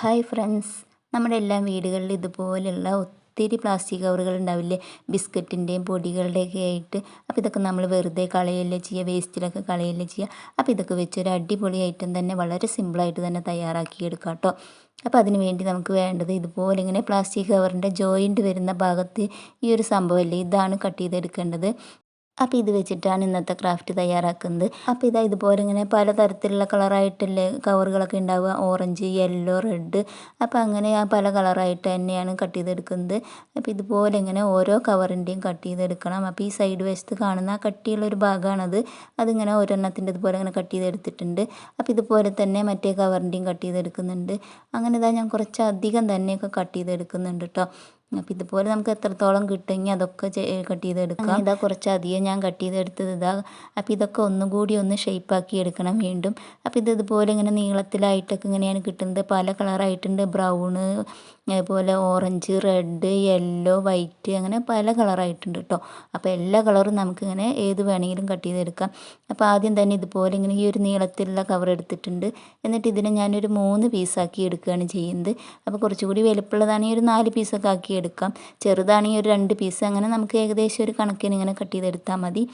Hi friends. നമ്മുടെ എല്ലാ വീടുകളിലും ഇതുപോലെയുള്ള ഒത്തിരി പ്ലാസ്റ്റിക് കവറുകൾ ഉണ്ടാവില്ലേ? ബിസ്ക്കറ്റിന്റെയും പൊടികളുടെയൊക്കെ ആയിട്ട്. അപ്പോൾ ഇതൊക്കെ നമ്മൾ വെറുതെ കളയല്ലേ ചെയ്യുക? വേസ്റ്റിലൊക്കെ കളയല്ലേ ചെയ്യുക? അപ്പോൾ ഇതൊക്കെ വെച്ച് ഒരു അടിപൊളി ഐറ്റം തന്നെ വളരെ സിമ്പിളായിട്ട് തന്നെ തയ്യാറാക്കി എടുക്കാം കേട്ടോ. അപ്പോൾ അതിന് വേണ്ടി നമുക്ക് വേണ്ടത് ഇതുപോലെ ഇങ്ങനെ പ്ലാസ്റ്റിക് കവറിന്റെ ജോയിന്റ് വരുന്ന ഭാഗത്ത് ഈ ഒരു സംഭവമല്ലേ ഇതാണ് കട്ട് ചെയ്തെടുക്കേണ്ടത്. അപ്പോൾ ഇത് വെച്ചിട്ടാണ് ഇന്നത്തെ ക്രാഫ്റ്റ് തയ്യാറാക്കുന്നത്. അപ്പോൾ ഇതാ ഇതുപോലെ ഇങ്ങനെ പലതരത്തിലുള്ള കളറായിട്ടല്ലേ കവറുകളൊക്കെ ഉണ്ടാവുക. ഓറഞ്ച് യെല്ലോ റെഡ് അപ്പോൾ അങ്ങനെ ആ പല കളറായിട്ട് തന്നെയാണ് കട്ട് ചെയ്തെടുക്കുന്നത്. അപ്പോൾ ഇതുപോലെ ഇങ്ങനെ ഓരോ കവറിന്റെയും കട്ട് ചെയ്തെടുക്കണം. അപ്പോൾ ഈ സൈഡ് വശത്ത് കാണുന്ന ആ കട്ടിയുള്ള ഒരു ഭാഗമാണത്. അതിങ്ങനെ ഒരെണ്ണത്തിന്റെ ഇതുപോലെ ഇങ്ങനെ കട്ട് ചെയ്തെടുത്തിട്ടുണ്ട്. അപ്പോൾ ഇതുപോലെ തന്നെ മറ്റേ കവറിന്റെയും കട്ട് ചെയ്തെടുക്കുന്നുണ്ട്. അങ്ങനെ ഇതാ ഞാൻ കുറച്ചധികം തന്നെയൊക്കെ കട്ട് ചെയ്തെടുക്കുന്നുണ്ട് കേട്ടോ അപ്പോൾ ഇതുപോലെ നമുക്ക് എത്രത്തോളം കിട്ടുമെങ്കിൽ അതൊക്കെ കട്ട് ചെയ്തെടുക്കാം. ഇതാ കുറച്ച് അധികം ഞാൻ കട്ട് ചെയ്തെടുത്തത് ഇതാ. അപ്പോൾ ഇതൊക്കെ ഒന്നും കൂടി ഒന്ന് ഷേപ്പാക്കി എടുക്കണം വീണ്ടും. അപ്പോൾ ഇത് ഇതുപോലെ ഇങ്ങനെ നീളത്തിലായിട്ടൊക്കെ ഇങ്ങനെയാണ് കിട്ടുന്നത്. പല കളറായിട്ടുണ്ട് ബ്രൗണ് അതുപോലെ ഓറഞ്ച് റെഡ് യെല്ലോ വൈറ്റ് അങ്ങനെ പല കളറായിട്ടുണ്ട് കേട്ടോ അപ്പോൾ എല്ലാ കളറും നമുക്കിങ്ങനെ ഏത് വേണമെങ്കിലും കട്ട് ചെയ്തെടുക്കാം. അപ്പോൾ ആദ്യം തന്നെ ഇതുപോലെ ഇങ്ങനെ ഈ ഒരു നീളത്തിലുള്ള കവർ എടുത്തിട്ടുണ്ട്. എന്നിട്ട് ഇതിനെ ഞാനൊരു മൂന്ന് പീസാക്കി എടുക്കുകയാണ് ചെയ്യുന്നത്. അപ്പോൾ കുറച്ചുകൂടി വലുപ്പമുള്ളതാണെങ്കിൽ ഒരു നാല് പീസൊക്കെ ആക്കി എടുക്കാം. ചെറുതാണെങ്കിൽ ഒരു രണ്ട് പീസ് അങ്ങനെ നമുക്ക് ഏകദേശം ഒരു കണക്കിന് ഇങ്ങനെ കട്ട് ചെയ്തെടുത്താൽ മതി.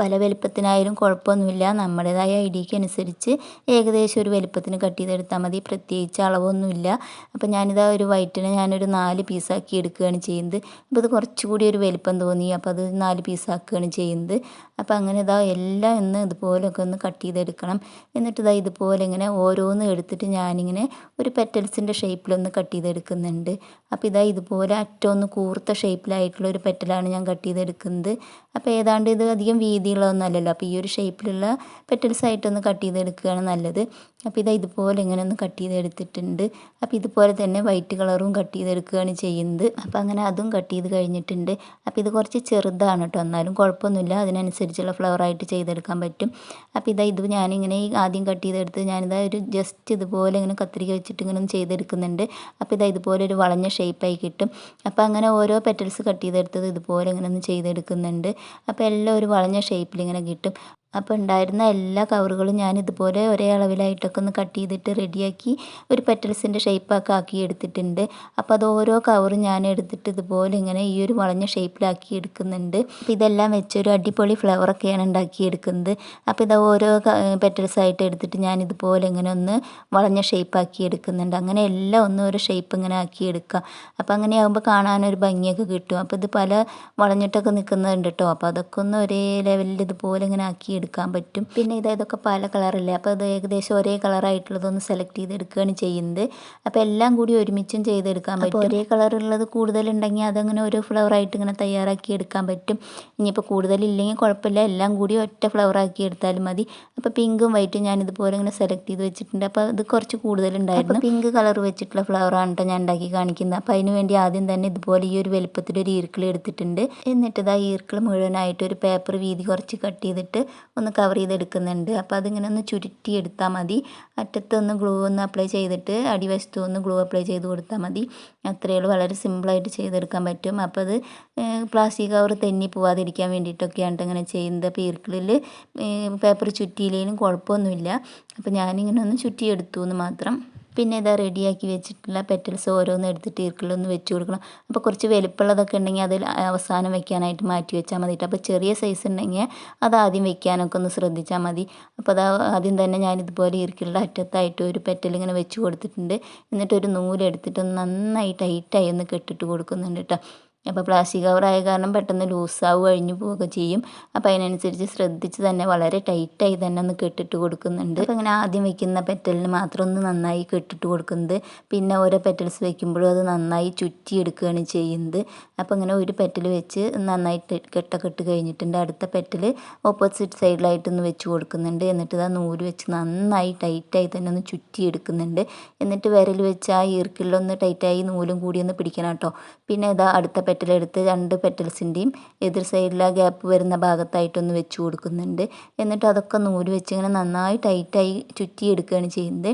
പല വലിപ്പത്തിനായാലും കുഴപ്പമൊന്നുമില്ല. നമ്മുടേതായ ഐഡിയയ്ക്ക് അനുസരിച്ച് ഏകദേശം ഒരു വലിപ്പത്തിന് കട്ട് ചെയ്തെടുത്താൽ മതി. പ്രത്യേകിച്ച് അളവൊന്നുമില്ല. അപ്പോൾ ഞാനിതാ ഒരു വൈറ്റിനെ ഞാനൊരു നാല് പീസാക്കി എടുക്കുകയാണ് ചെയ്യുന്നത്. അപ്പോൾ ഇത് കുറച്ചുകൂടി ഒരു വലിപ്പം തോന്നി. അപ്പോൾ അത് നാല് പീസാക്കുകയാണ് ചെയ്യുന്നത്. അപ്പോൾ അങ്ങനെ ഇതാ എല്ലാം ഒന്ന് ഇതുപോലൊക്കെ ഒന്ന് കട്ട് ചെയ്തെടുക്കണം. എന്നിട്ട് ഇതാ ഇതുപോലെ ഇങ്ങനെ ഓരോന്ന് എടുത്തിട്ട് ഞാനിങ്ങനെ ഒരു പെറ്റൽസിന്റെ ഷേപ്പിലൊന്ന് കട്ട് ചെയ്തെടുക്കുന്നുണ്ട്. അപ്പോൾ ഇതാ ഇതുപോലെ അറ്റമൊന്ന് കൂർത്ത ഷേപ്പിലായിട്ടുള്ള ഒരു പെറ്റലാണ് ഞാൻ കട്ട് ചെയ്തെടുക്കുന്നത്. അപ്പോൾ ഏതാണ്ട് ഇത് അധികം വീതിയുള്ളതൊന്നും അല്ലല്ലോ അപ്പോൾ ഈ ഒരു ഷേപ്പിലുള്ള പെറ്റൽസ് ആയിട്ടൊന്ന് കട്ട് ചെയ്തെടുക്കുകയാണ് നല്ലത്. അപ്പോൾ ഇതാ ഇതുപോലെ ഇങ്ങനെ ഒന്ന് കട്ട് ചെയ്തെടുത്തിട്ടുണ്ട്. അപ്പോൾ ഇതുപോലെ തന്നെ വൈറ്റ് കളറും കട്ട് ചെയ്തെടുക്കുകയാണ് ചെയ്യുന്നത്. അപ്പോൾ അങ്ങനെ അതും കട്ട് ചെയ്ത് കഴിഞ്ഞിട്ടുണ്ട്. അപ്പോൾ ഇത് കുറച്ച് ചെറുതാണ് കേട്ടോ. എന്നാലും കുഴപ്പമൊന്നുമില്ല. അതിനനുസരിച്ചുള്ള ഫ്ലവറായിട്ട് ചെയ്തെടുക്കാൻ പറ്റും. അപ്പോൾ ഇതാ ഇത് ഞാനിങ്ങനെ ആദ്യം കട്ട് ചെയ്തെടുത്ത് ഞാനിതാ ഒരു ജസ്റ്റ് ഇതുപോലെ ഇങ്ങനെ കത്തിരിക്ക വെച്ചിട്ട് ഇങ്ങനെ ഒന്ന് ചെയ്തെടുക്കുന്നുണ്ട്. അപ്പോൾ ഇതാ ഇതുപോലെ ഒരു വളഞ്ഞ ഷേപ്പായി കിട്ടും. അപ്പോൾ അങ്ങനെ ഓരോ പെറ്റൽസ് കട്ട് ചെയ്തെടുത്തത് ഇതുപോലെ ഇങ്ങനെ ഒന്ന് ചെയ്തെടുക്കുന്നുണ്ട്. അപ്പോൾ എല്ലാം ഒരു വളഞ്ഞ ഷേപ്പിൽ ഇങ്ങനെ കിട്ടും. അപ്പോൾ ഉണ്ടായിരുന്ന എല്ലാ കവറുകളും ഞാൻ ഇതുപോലെ ഒരേ അളവിലായിട്ടൊക്കെ ഒന്ന് കട്ട് ചെയ്തിട്ട് റെഡിയാക്കി ഒരു പെറ്റൽസിന്റെ ഷേപ്പൊക്കെ ആക്കി എടുത്തിട്ടുണ്ട്. അപ്പോൾ അത് ഓരോ കവറും ഞാൻ എടുത്തിട്ട് ഇതുപോലെ ഇങ്ങനെ ഈ ഒരു വളഞ്ഞ ഷേപ്പിലാക്കി എടുക്കുന്നുണ്ട്. അപ്പോൾ ഇതെല്ലാം വെച്ചൊരു അടിപൊളി ഫ്ലവറൊക്കെയാണ് ഉണ്ടാക്കിയെടുക്കുന്നത് അപ്പോൾ ഇത് ഓരോ പെറ്റൽസ് ആയിട്ട് എടുത്തിട്ട് ഞാൻ ഇതുപോലെ ഇങ്ങനെ ഒന്ന് വളഞ്ഞ ഷേപ്പാക്കി എടുക്കുന്നുണ്ട്. അങ്ങനെ എല്ലാം ഒന്നും ഒരു ഷേപ്പ് ഇങ്ങനെ ആക്കി എടുക്കുക അപ്പോൾ അങ്ങനെ ആകുമ്പോൾ കാണാനൊരു ഭംഗിയൊക്കെ കിട്ടും. അപ്പോൾ ഇത് പല വളഞ്ഞിട്ടൊക്കെ നിൽക്കുന്നുണ്ട് കേട്ടോ. അപ്പോൾ അതൊക്കെ ഒന്ന് ഒരേ ലെവലിൽ ഇതുപോലെ ഇങ്ങനെ ആക്കി എടുക്കാൻ പറ്റും. പിന്നെ ഇത് ഇതൊക്കെ പല കളറല്ലേ അപ്പോൾ ഇത് ഏകദേശം ഒരേ കളറായിട്ടുള്ളതൊന്ന് സെലക്ട് ചെയ്തെടുക്കുകയാണ് ചെയ്യുന്നത്. അപ്പോൾ എല്ലാം കൂടി ഒരുമിച്ചും ചെയ്തെടുക്കാൻ പറ്റും. ഒരേ കളറുള്ളത് കൂടുതലുണ്ടെങ്കിൽ അതങ്ങനെ ഓരോ ഫ്ലവറായിട്ട് ഇങ്ങനെ തയ്യാറാക്കി എടുക്കാൻ പറ്റും. ഇനിയിപ്പോൾ കൂടുതലില്ലെങ്കിൽ കുഴപ്പമില്ല. എല്ലാം കൂടി ഒറ്റ ഫ്ലവറാക്കി എടുത്താലും മതി. അപ്പോൾ പിങ്കും വൈറ്റും ഞാൻ ഇതുപോലെ ഇങ്ങനെ സെലക്ട് ചെയ്ത് വെച്ചിട്ടുണ്ട്. അപ്പോൾ ഇത് കുറച്ച് കൂടുതലുണ്ടായിരുന്നു. പിങ്ക് കളർ വെച്ചിട്ടുള്ള ഫ്ലവറാണ് കേട്ടോ ഞാൻ ഉണ്ടാക്കി കാണിക്കുന്നത്. അപ്പോൾ അതിന് വേണ്ടി ആദ്യം തന്നെ ഇതുപോലെ ഈ ഒരു വലുപ്പത്തിൽ ഒരു ഈർക്കിൾ എടുത്തിട്ടുണ്ട്. എന്നിട്ട് ഇതാ ഈർക്കിൾ മുഴുവനായിട്ട് ഒരു പേപ്പർ വീതി കുറച്ച് കട്ട് ചെയ്തിട്ട് ഒന്ന് കവർ ചെയ്തെടുക്കുന്നുണ്ട്. അപ്പോൾ അതിങ്ങനെ ഒന്ന് ചുരുട്ടി എടുത്താൽ മതി. അറ്റത്ത് ഒന്ന് ഗ്ലൂ ഒന്ന് അപ്ലൈ ചെയ്തിട്ട് അടിവശത്തു ഒന്ന് ഗ്ലൂ അപ്ലൈ ചെയ്ത് കൊടുത്താൽ മതി. അത്രയേ ഉള്ളൂ. വളരെ സിമ്പിളായിട്ട് ചെയ്തെടുക്കാൻ പറ്റും. അപ്പോൾ അത് പ്ലാസ്റ്റിക് കവർ തെന്നി പോവാതിരിക്കാൻ വേണ്ടിയിട്ടൊക്കെയാണ് ഇങ്ങനെ ചെയ്യുന്നത്. അപ്പോൾ ഈർക്കിളിൽ പേപ്പർ ചുറ്റിയില്ലെങ്കിലും കുഴപ്പമൊന്നുമില്ല. അപ്പോൾ ഞാനിങ്ങനെ ഒന്ന് ചുറ്റിയെടുത്തു എന്ന് മാത്രം. പിന്നെ ഇതാ റെഡിയാക്കി വെച്ചിട്ടുള്ള പെറ്റൽസ് ഓരോന്ന് എടുത്തിട്ട് ഇരിക്കലൊന്ന് വെച്ച് കൊടുക്കണം. അപ്പോൾ കുറച്ച് വലുപ്പമുള്ളതൊക്കെ ഉണ്ടെങ്കിൽ അതിൽ അവസാനം വെക്കാനായിട്ട് മാറ്റി വെച്ചാൽ മതി അപ്പോൾ ചെറിയ സൈസ് ഉണ്ടെങ്കിൽ അത് ആദ്യം വെക്കാനൊക്കെ ഒന്ന് ശ്രദ്ധിച്ചാൽ മതി. അപ്പോൾ അത് ആദ്യം തന്നെ ഞാൻ ഇതുപോലെ ഈർക്കിളുടെ അറ്റത്തായിട്ട് ഒരു പെറ്റൽ ഇങ്ങനെ വെച്ച് കൊടുത്തിട്ടുണ്ട്. എന്നിട്ടൊരു നൂലെടുത്തിട്ട് നന്നായി ടൈറ്റായി ഒന്ന് കെട്ടിട്ട് കൊടുക്കുന്നുണ്ട് കേട്ടോ അപ്പോൾ പ്ലാസ്റ്റിക് കവറായ കാരണം പെട്ടെന്ന് ലൂസാവും അഴിഞ്ഞു പോവുക ചെയ്യും. അപ്പോൾ അതിനനുസരിച്ച് ശ്രദ്ധിച്ച് തന്നെ വളരെ ടൈറ്റായി തന്നെ ഒന്ന് കെട്ടിട്ട് കൊടുക്കുന്നുണ്ട്. അപ്പോൾ അങ്ങനെ ആദ്യം വെക്കുന്ന പെറ്റലിന് മാത്രം ഒന്ന് നന്നായി കെട്ടിട്ട് കൊടുക്കുന്നത്. പിന്നെ ഓരോ പെറ്റൽസ് വെക്കുമ്പോഴും അത് നന്നായി ചുറ്റിയെടുക്കുകയാണ് ചെയ്യുന്നത്. അപ്പോൾ അങ്ങനെ ഒരു പെറ്റൽ വെച്ച് നന്നായിട്ട് കെട്ടൊക്കെ ഇട്ട് കഴിഞ്ഞിട്ടുണ്ട്. അടുത്ത പെറ്റൽ ഓപ്പോസിറ്റ് സൈഡിലായിട്ടൊന്ന് വെച്ച് കൊടുക്കുന്നുണ്ട്. എന്നിട്ട് ആ നൂൽ വെച്ച് നന്നായി ടൈറ്റായി തന്നെ ഒന്ന് ചുറ്റിയെടുക്കുന്നുണ്ട് എന്നിട്ട് വിരൽ വെച്ച് ആ ഈർക്കിലൊന്ന് ടൈറ്റായി നൂലും കൂടി ഒന്ന് പിടിക്കണം കേട്ടോ. പിന്നെ ഇതാ അടുത്ത പെറ്റലെടുത്ത് രണ്ട് പെറ്റൽസിന്റെയും എതിർ സൈഡിൽ ആ ഗ്യാപ്പ് വരുന്ന ഭാഗത്തായിട്ടൊന്ന് വെച്ച് കൊടുക്കുന്നുണ്ട്. എന്നിട്ട് അതൊക്കെ നൂൽ വെച്ച് ഇങ്ങനെ നന്നായി ടൈറ്റായി ചുറ്റിയെടുക്കുകയാണ് ചെയ്യുന്നത്.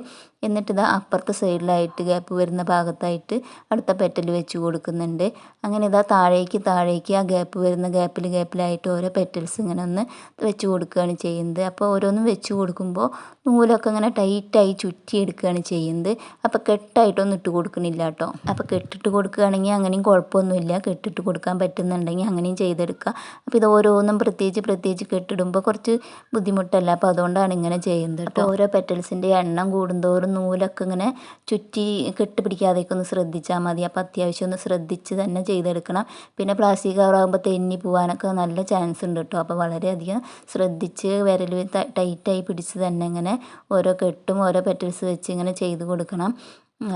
എന്നിട്ട് ഇതാ അപ്പുറത്തെ സൈഡിലായിട്ട് ഗ്യാപ്പ് വരുന്ന ഭാഗത്തായിട്ട് അടുത്ത പെറ്റൽ വെച്ച് കൊടുക്കുന്നുണ്ട്. അങ്ങനെ ഇതാ താഴേക്ക് താഴേക്ക് ആ ഗ്യാപ്പ് വരുന്ന ഗ്യാപ്പിൽ ഗ്യാപ്പിലായിട്ട് ഓരോ പെറ്റൽസ് ഇങ്ങനെ ഒന്ന് വെച്ച് കൊടുക്കുകയാണ് ചെയ്യുന്നത്. അപ്പോൾ ഓരോന്നും വെച്ച് കൊടുക്കുമ്പോൾ നൂലൊക്കെ ഇങ്ങനെ ടൈറ്റായി ചുറ്റിയെടുക്കുകയാണ് ചെയ്യുന്നത്. അപ്പോൾ കെട്ടായിട്ടൊന്നും ഇട്ട് കൊടുക്കണില്ല കേട്ടോ. അപ്പോൾ കെട്ടിട്ട് കൊടുക്കുകയാണെങ്കിൽ അങ്ങനെയും കുഴപ്പമൊന്നുമില്ല. കെട്ടിട്ട് കൊടുക്കാൻ പറ്റുന്നുണ്ടെങ്കിൽ അങ്ങനെയും ചെയ്തെടുക്കുക. അപ്പോൾ ഇത് ഓരോന്നും പ്രത്യേകിച്ച് പ്രത്യേകിച്ച് കെട്ടിടുമ്പോൾ കുറച്ച് ബുദ്ധിമുട്ടല്ല. അപ്പോൾ അതുകൊണ്ടാണ് ഇങ്ങനെ ചെയ്യുന്നത് കേട്ടോ. ഓരോ പെറ്റൽസിന്റെ എണ്ണം കൂടുന്തോറും നൂലൊക്കെ ഇങ്ങനെ ചുറ്റി കെട്ടുപിടിക്കാതെയൊക്കെ ഒന്ന് ശ്രദ്ധിച്ചാൽ മതി. അപ്പോൾ അത്യാവശ്യം ഒന്ന് ശ്രദ്ധിച്ച് തന്നെ ചെയ്തെടുക്കണം. പിന്നെ പ്ലാസ്റ്റിക് കവറാകുമ്പോൾ തെന്നി പോകാനൊക്കെ നല്ല ചാൻസ് ഉണ്ട് കേട്ടോ. അപ്പോൾ വളരെയധികം ശ്രദ്ധിച്ച് വിരൽ ടൈറ്റായി പിടിച്ച് തന്നെ ഇങ്ങനെ ഓരോ കെട്ടും ഓരോ പെറ്റൽസ് വെച്ച് ഇങ്ങനെ ചെയ്ത് കൊടുക്കണം.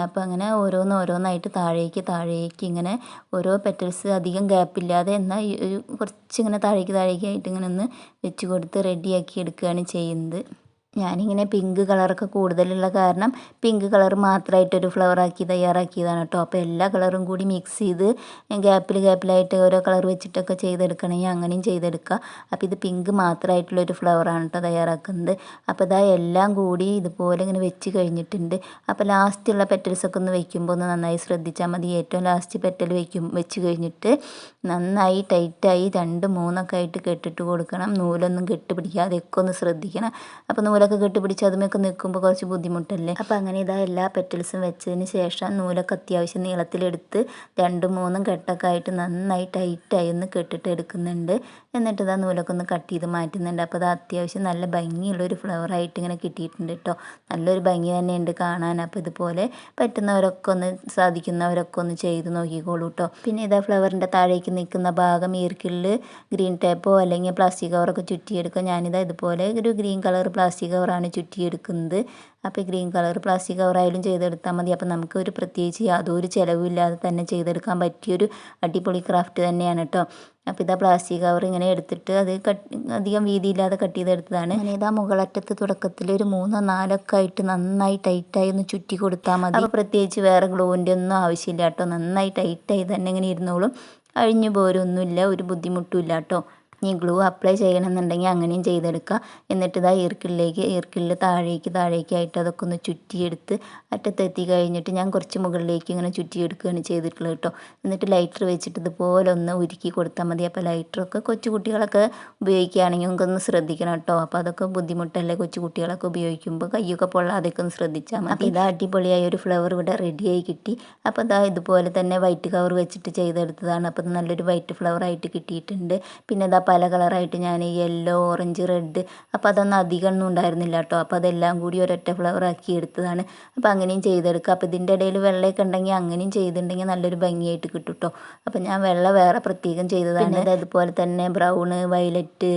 അപ്പോൾ അങ്ങനെ ഓരോന്ന് ഓരോന്നായിട്ട് താഴേക്ക് താഴേക്ക് ഇങ്ങനെ ഓരോ പെറ്റൽസ് അധികം ഗ്യാപ്പില്ലാതെ എന്നാൽ ഒരു കുറച്ചിങ്ങനെ താഴേക്ക് താഴേക്ക് ആയിട്ട് ഇങ്ങനെ ഒന്ന് വെച്ച് കൊടുത്ത് റെഡിയാക്കി എടുക്കുകയാണ് ചെയ്യുന്നത്. ഞാനിങ്ങനെ പിങ്ക് കളറൊക്കെ കൂടുതലുള്ള കാരണം പിങ്ക് കളർ മാത്രമായിട്ടൊരു ഫ്ലവറാക്കി തയ്യാറാക്കിയതാണ് കേട്ടോ അപ്പോൾ എല്ലാ കളറും കൂടി മിക്സ് ചെയ്ത് ഗ്യാപ്പിൽ ഗ്യാപ്പിലായിട്ട് ഓരോ കളർ വെച്ചിട്ടൊക്കെ ചെയ്തെടുക്കണമെങ്കിൽ അങ്ങനെയും ചെയ്തെടുക്കുക അപ്പോൾ ഇത് പിങ്ക് മാത്രമായിട്ടുള്ളൊരു ഫ്ലവറാണ് കേട്ടോ തയ്യാറാക്കുന്നത്. അപ്പോൾ ഇതാ എല്ലാം കൂടി ഇതുപോലെ ഇങ്ങനെ വെച്ച് കഴിഞ്ഞിട്ടുണ്ട്. അപ്പോൾ ലാസ്റ്റുള്ള പെറ്റൽസൊക്കെ ഒന്ന് വെക്കുമ്പോൾ ഒന്ന് നന്നായി ശ്രദ്ധിച്ചാൽ മതി. ഏറ്റവും ലാസ്റ്റ് പെറ്റൽ വെക്കും വെച്ച് കഴിഞ്ഞിട്ട് നന്നായി ടൈറ്റായി രണ്ട് മൂന്നൊക്കെ ആയിട്ട് കെട്ടിട്ട് കൊടുക്കണം. നൂലൊന്നും കെട്ട് പിടിക്കാതെയൊക്കെ ഒന്ന് ശ്രദ്ധിക്കണം. അപ്പോൾ നൂലൊക്കെ കെട്ടിപ്പിടിച്ച് അതുമൊക്കെ നിൽക്കുമ്പോൾ കുറച്ച് ബുദ്ധിമുട്ടല്ലേ? അപ്പോൾ അങ്ങനെ ഇതാ എല്ലാ പെറ്റൽസും വെച്ചതിന് ശേഷം നൂലൊക്കെ അത്യാവശ്യം നീളത്തിലെടുത്ത് രണ്ടും മൂന്നും കെട്ടൊക്കെ ആയിട്ട് നന്നായി ടൈറ്റായി ഒന്ന് കെട്ടിട്ട് എടുക്കുന്നുണ്ട്. എന്നിട്ട് ഇതാ നൂലൊക്കെ ഒന്ന് കട്ട് ചെയ്ത് മാറ്റുന്നുണ്ട്. അപ്പോൾ അത് അത്യാവശ്യം നല്ല ഭംഗിയുള്ളൊരു ഫ്ലവറായിട്ട് ഇങ്ങനെ കിട്ടിയിട്ടുണ്ട് കേട്ടോ നല്ലൊരു ഭംഗി തന്നെയുണ്ട് കാണാൻ. അപ്പോൾ ഇതുപോലെ പറ്റുന്നവരൊക്കെ ഒന്ന് സാധിക്കുന്നവരൊക്കെ ഒന്ന് ചെയ്ത് നോക്കിക്കോളൂ കേട്ടോ പിന്നെ ഇതാ ഫ്ലവറിന്റെ താഴേക്ക് നിൽക്കുന്ന ഭാഗം ഈർക്കിളിൽ ഗ്രീൻ ടേപ്പോ അല്ലെങ്കിൽ പ്ലാസ്റ്റിക് കവറൊക്കെ ചുറ്റിയെടുക്കുക ഞാനിതാ ഇതുപോലെ ഒരു ഗ്രീൻ കളർ പ്ലാസ്റ്റിക് കവറാണ് ചുറ്റിയെടുക്കുന്നത്. അപ്പോൾ ഗ്രീൻ കളർ പ്ലാസ്റ്റിക് കവറായാലും ചെയ്തെടുത്താൽ മതി. അപ്പോൾ നമുക്ക് ഒരു പ്രത്യേകിച്ച് യാതൊരു ചിലവില്ലാതെ തന്നെ ചെയ്തെടുക്കാൻ പറ്റിയൊരു അടിപൊളി ക്രാഫ്റ്റ് തന്നെയാണ് കേട്ടോ. അപ്പോൾ ഇതാ പ്ലാസ്റ്റിക് കവർ ഇങ്ങനെ എടുത്തിട്ട് അത് കട്ട് അധികം വീതിയില്ലാതെ കട്ട് ചെയ്തെടുത്തതാണ്. അങ്ങനെ ഇതാ മുകളറ്റത്ത് തുടക്കത്തിൽ ഒരു മൂന്നോ നാലൊക്കെ ആയിട്ട് നന്നായി ടൈറ്റായി ഒന്ന് ചുറ്റി കൊടുത്താൽ മതി. അപ്പോൾ പ്രത്യേകിച്ച് വേറെ ഗ്ലോവിന്റെ ഒന്നും ആവശ്യമില്ല കേട്ടോ. നന്നായി ടൈറ്റായി തന്നെ ഇങ്ങനെ ഇരുന്നോളും. അഴിഞ്ഞു പോരൊന്നുമില്ല. ഒരു ബുദ്ധിമുട്ടും ഇല്ല കേട്ടോ. ഇനി ഗ്ലൂ അപ്ലൈ ചെയ്യണമെന്നുണ്ടെങ്കിൽ അങ്ങനെയും ചെയ്തെടുക്കുക. എന്നിട്ട് ഇതാ ഈർക്കിളിലേക്ക് ഈർക്കിളിൽ താഴേക്ക് താഴേക്കായിട്ട് അതൊക്കെ ഒന്ന് ചുറ്റിയെടുത്ത് അറ്റത്തെത്തി കഴിഞ്ഞിട്ട് ഞാൻ കുറച്ച് മുകളിലേക്ക് ഇങ്ങനെ ചുറ്റിയെടുക്കുകയാണ് ചെയ്തിട്ടുള്ളത് കേട്ടോ. എന്നിട്ട് ലൈറ്റർ വെച്ചിട്ട് ഇതുപോലെ ഒന്ന് ഉരുക്കി കൊടുത്താൽ മതി. അപ്പോൾ ലൈറ്ററൊക്കെ കൊച്ചുകുട്ടികളൊക്കെ ഉപയോഗിക്കുകയാണെങ്കിൽ നമുക്കൊന്ന് ശ്രദ്ധിക്കണം കേട്ടോ. അപ്പോൾ അതൊക്കെ ബുദ്ധിമുട്ടല്ലേ കൊച്ചുകുട്ടികളൊക്കെ ഉപയോഗിക്കുമ്പോൾ? കയ്യൊക്കെ പൊള്ളാതൊക്കെ ഒന്ന് ശ്രദ്ധിച്ചാൽ മതി. ഇതാ അടിപൊളിയായ ഒരു ഫ്ലവർ ഇവിടെ റെഡിയായി കിട്ടി. അപ്പോൾ ഇതാ ഇതുപോലെ തന്നെ വൈറ്റ് കവർ വെച്ചിട്ട് ചെയ്തെടുത്തതാണ്. അപ്പോൾ നല്ലൊരു വൈറ്റ് ഫ്ലവർ ആയിട്ട് കിട്ടിയിട്ടുണ്ട്. പിന്നെ ഇതാ പല കളറായിട്ട് ഞാൻ യെല്ലോ ഓറഞ്ച് റെഡ് അപ്പോൾ അതൊന്നും അധികം ഒന്നും ഉണ്ടായിരുന്നില്ല കേട്ടോ. അപ്പോൾ അതെല്ലാം കൂടി ഒരൊറ്റ ഫ്ലവർ ആക്കി എടുത്തതാണ്. അപ്പോൾ അങ്ങനെയും ചെയ്തെടുക്കുക. അപ്പോൾ ഇതിന്റെ ഇടയിൽ വെള്ളമൊക്കെ ഉണ്ടെങ്കിൽ അങ്ങനെയും ചെയ്തിട്ടുണ്ടെങ്കിൽ നല്ലൊരു ഭംഗിയായിട്ട് കിട്ടും കേട്ടോ. അപ്പോൾ ഞാൻ വെള്ള വേറെ പ്രത്യേകം ചെയ്തതാണ്. അതുപോലെ തന്നെ ബ്രൗണ് വയലറ്റ്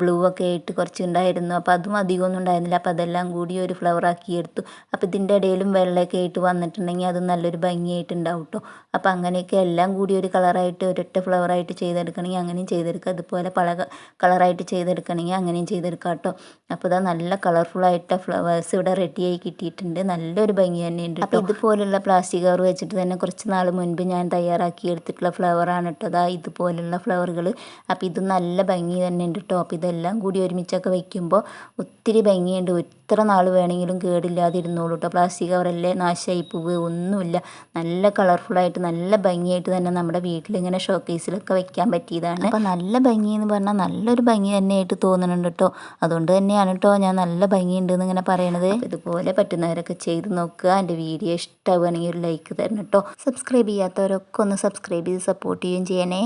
ബ്ലൂ ഒക്കെ ആയിട്ട് കുറച്ച് ഉണ്ടായിരുന്നു അപ്പോൾ അതും അധികമൊന്നും ഉണ്ടായിരുന്നില്ല. അപ്പോൾ അതെല്ലാം കൂടി ഒരു ഫ്ലവർ ആക്കി എടുത്തു. അപ്പോൾ ഇതിന്റെ ഇടയിലും വെള്ളമൊക്കെ ആയിട്ട് വന്നിട്ടുണ്ടെങ്കിൽ അത് നല്ലൊരു ഭംഗിയായിട്ട് ഉണ്ടാവും കേട്ടോ അപ്പോൾ അങ്ങനെയൊക്കെ എല്ലാം കൂടി ഒരു കളറായിട്ട് ഒരൊറ്റ ഫ്ലവറായിട്ട് ചെയ്തെടുക്കണമെങ്കിൽ അങ്ങനെയും ചെയ്തെടുക്കുക അതുപോലെ പല കളറായിട്ട് ചെയ്തെടുക്കണമെങ്കിൽ അങ്ങനെയും ചെയ്തെടുക്കാം കേട്ടോ അപ്പോൾ ഇതാ നല്ല കളർഫുള്ളായിട്ട് ഫ്ലവേഴ്സ് ഇവിടെ റെഡിയായി കിട്ടിയിട്ടുണ്ട്. നല്ലൊരു ഭംഗി തന്നെയുണ്ട് അപ്പോൾ ഇതുപോലുള്ള പ്ലാസ്റ്റിക് കവർ വെച്ചിട്ട് തന്നെ കുറച്ച് നാൾ മുൻപ് ഞാൻ തയ്യാറാക്കി എടുത്തിട്ടുള്ള ഫ്ലവറാണ് കേട്ടോ അതാ ഇതുപോലുള്ള ഫ്ലവറുകൾ അപ്പോൾ ഇത് നല്ല ഭംഗി തന്നെ ഉണ്ട് കേട്ടോ അപ്പോൾ ഇതെല്ലാം കൂടി ഒരുമിച്ചൊക്കെ വയ്ക്കുമ്പോൾ ഒത്തിരി ഭംഗിയുണ്ട്. എത്ര നാൾ വേണമെങ്കിലും കേടില്ലാതിരുന്നോളൂ കേട്ടോ പ്ലാസ്റ്റിക് കവറല്ലേ നാശമായി പോവുക. ഒന്നുമില്ല. നല്ല കളർഫുള്ളായിട്ട് നല്ല ഭംഗിയായിട്ട് തന്നെ നമ്മുടെ വീട്ടിലിങ്ങനെ ഷോക്കേസിലൊക്കെ വെക്കാൻ പറ്റിയതാണ്. അപ്പോൾ നല്ല ഭംഗി എന്ന് പറഞ്ഞാൽ നല്ലൊരു ഭംഗി തന്നെയായിട്ട് തോന്നുന്നുണ്ട് കേട്ടോ അതുകൊണ്ട് തന്നെയാണ് കേട്ടോ ഞാൻ നല്ല ഭംഗിയുണ്ട് എന്ന് ഇങ്ങനെ പറയണത്. ഇതുപോലെ പറ്റുന്നവരൊക്കെ ചെയ്ത് നോക്കുക. എന്റെ വീഡിയോ ഇഷ്ടമാവുകയാണെങ്കിൽ ഒരു ലൈക്ക് തരണം കേട്ടോ സബ്സ്ക്രൈബ് ചെയ്യാത്തവരൊക്കെ ഒന്ന് സബ്സ്ക്രൈബ് ചെയ്ത് സപ്പോർട്ട് ചെയ്യുകയും ചെയ്യണേ.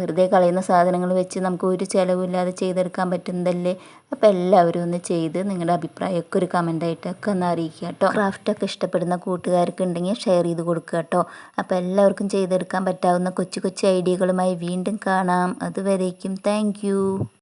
വെറുതെ കളയുന്ന സാധനങ്ങൾ വെച്ച് നമുക്ക് ഒരു ചിലവില്ലാതെ ചെയ്തെടുക്കാൻ പറ്റുന്നതല്ലേ? അപ്പോൾ എല്ലാവരും ഒന്ന് ചെയ്ത് നിങ്ങളുടെ അഭിപ്രായമൊക്കെ ഒരു കമന്റായിട്ടൊക്കെ ഒന്ന് അറിയിക്കുക കേട്ടോ. ക്രാഫ്റ്റൊക്കെ ഇഷ്ടപ്പെടുന്ന കൂട്ടുകാർക്ക് ഉണ്ടെങ്കിൽ ഷെയർ ചെയ്ത് കൊടുക്കുക കേട്ടോ. അപ്പോൾ എല്ലാവർക്കും ചെയ്തെടുക്കാൻ പറ്റാവുന്ന കൊച്ചു കൊച്ചു ഐഡിയകളുമായി വീണ്ടും കാണാം. അതുവരേക്കും താങ്ക്